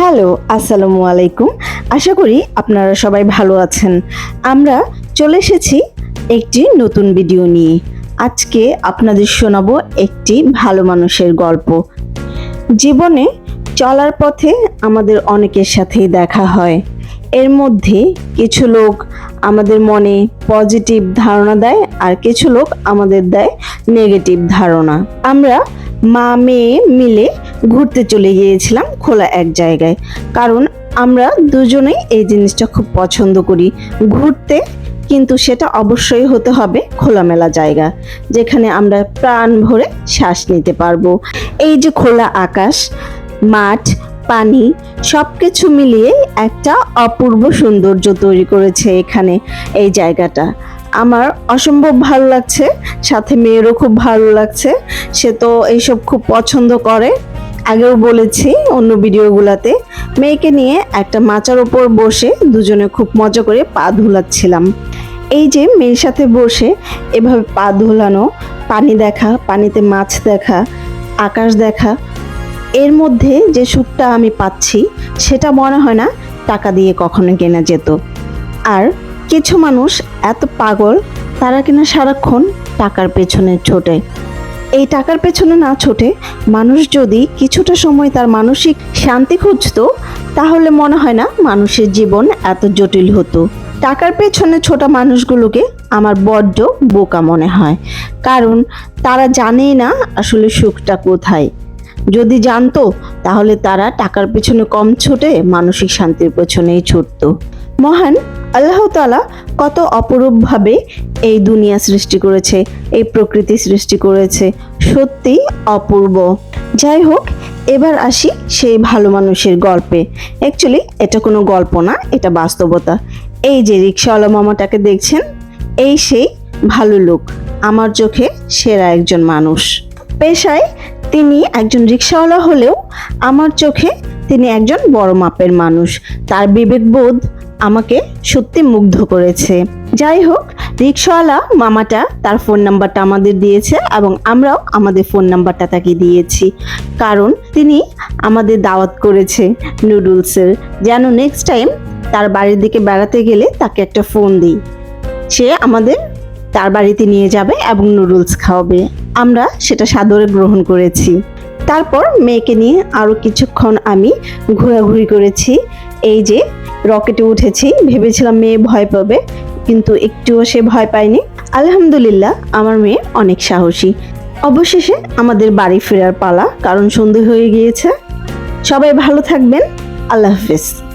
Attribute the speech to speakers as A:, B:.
A: Hello, আসসালামু আলাইকুম। আশা করি আপনারা সবাই ভালো আছেন। আমরা চলে এসেছি একটি নতুন ভিডিও নিয়ে। আজকে আপনাদের শোনাব একটি ভালো মানুষের গল্প। জীবনে চলার পথে আমাদের অনেকের সাথেই দেখা হয়। এর মধ্যে কিছু লোক আমাদের মনে পজিটিভ ধারণা দেয় আর কিছু লোক আমাদের দেয় নেগেটিভ ধারণা। আমরা মা মেয়ে মিলে ঘুরতে চলে গিয়েছিলাম খোলা এক জায়গায়। কারণ আমরা দুজনেই এই জিনিসটা খুব পছন্দ করি ঘুরতে, কিন্তু সেটা অবশ্যই হতে হবে খোলামেলা জায়গা, যেখানে আমরা প্রাণ ভরে শ্বাস নিতে পারব। এই যে খোলা আকাশ, মাঠ, পানি সব কিছু মিলিয়ে একটা অপূর্ব সৌন্দর্য তৈরি করেছে এখানে এই জায়গাটা। আমার অসম্ভব ভালো লাগছে, সাথে মেয়েরও খুব ভালো লাগছে, সে তো এইসব খুব পছন্দ করে। আগেও বলেছি অন্য ভিডিওগুলোতে, মেয়েকে নিয়ে একটা মাচার ওপর বসে দুজনে খুব মজা করে পা ধুলাচ্ছিলাম। এই যে মেয়ের সাথে বসে এভাবে পা ধুলানো, পানি দেখা, পানিতে মাছ দেখা, আকাশ দেখা, এর মধ্যে যে সুখটা আমি পাচ্ছি, সেটা মনে হয় না টাকা দিয়ে কখনো কেনা যেত। আর কিছু মানুষ এত পাগল, তারা কিনা সারাক্ষণ টাকার পেছনে ছোটে। এই টাকার পেছনে না ছোটে মানুষ যদি কিছুটা সময় তার মানসিক শান্তি খুঁজতো, তাহলে মনে হয় না মানুষের জীবন এত জটিল হতো। টাকার পেছনে ছোটা মানুষগুলোকে আমার বড্ড বোকা মনে হয়। কারণ তারা জানেই না আসলে সুখটা কোথায়। যদি জানতো, তাহলে তারা টাকার পেছনে কম ছোটে মানসিক শান্তির পেছনেই ছুটতো। মহান আল্লাহ তাআলা কত অপরূপভাবে এই দুনিয়া সৃষ্টি করেছে, এই প্রকৃতি সৃষ্টি করেছে। সত্যি অপূর্ব। যাই হোক, এবার আসি সেই ভালো মানুষের গল্পে। অ্যাকচুয়ালি এটা কোনো গল্প না, এটা বাস্তবতা। এই যে রিক্সাওয়ালা মামাটাকে দেখছেন, এই সেই ভালো লোক, আমার চোখে সেরা একজন মানুষ। পেশায় তিনি একজন রিক্সাওয়ালা হলেও আমার চোখে তিনি একজন বড় মাপের মানুষ। তার বিবেকবোধ আমাকে সত্যি মুগ্ধ করেছে। যাই হোক, রিক্সাওয়ালা মামাটা তার ফোন নাম্বারটা আমাদের দিয়েছে এবং আমরাও আমাদের ফোন নাম্বারটা তাকে দিয়েছি। কারণ তিনি আমাদের দাওয়াত করেছে নুডলসের। যেন নেক্সট টাইম তার বাড়ির দিকে বেড়াতে গেলে তাকে একটা ফোন দিই। সে আমাদের তার বাড়িতে নিয়ে যাবে এবং নুডলস খাওয়াবে। আমরা সেটা সাদরে গ্রহণ করেছি। তারপর মেয়েকে নিয়ে আরও কিছুক্ষণ আমি ঘোরাঘুরি করেছি। এই যে রকেটে উঠেছি, ভেবেছিলাম মেয়ে ভয় পাবে, কিন্তু একটুও সে ভয় পায়নি। আলহামদুলিল্লাহ, আমার মেয়ে অনেক সাহসী। অবশেষে আমাদের বাড়ি ফেরার পালা, কারণ সন্ধে হয়ে গিয়েছে। সবাই ভালো থাকবেন। আল্লাহ হাফিজ।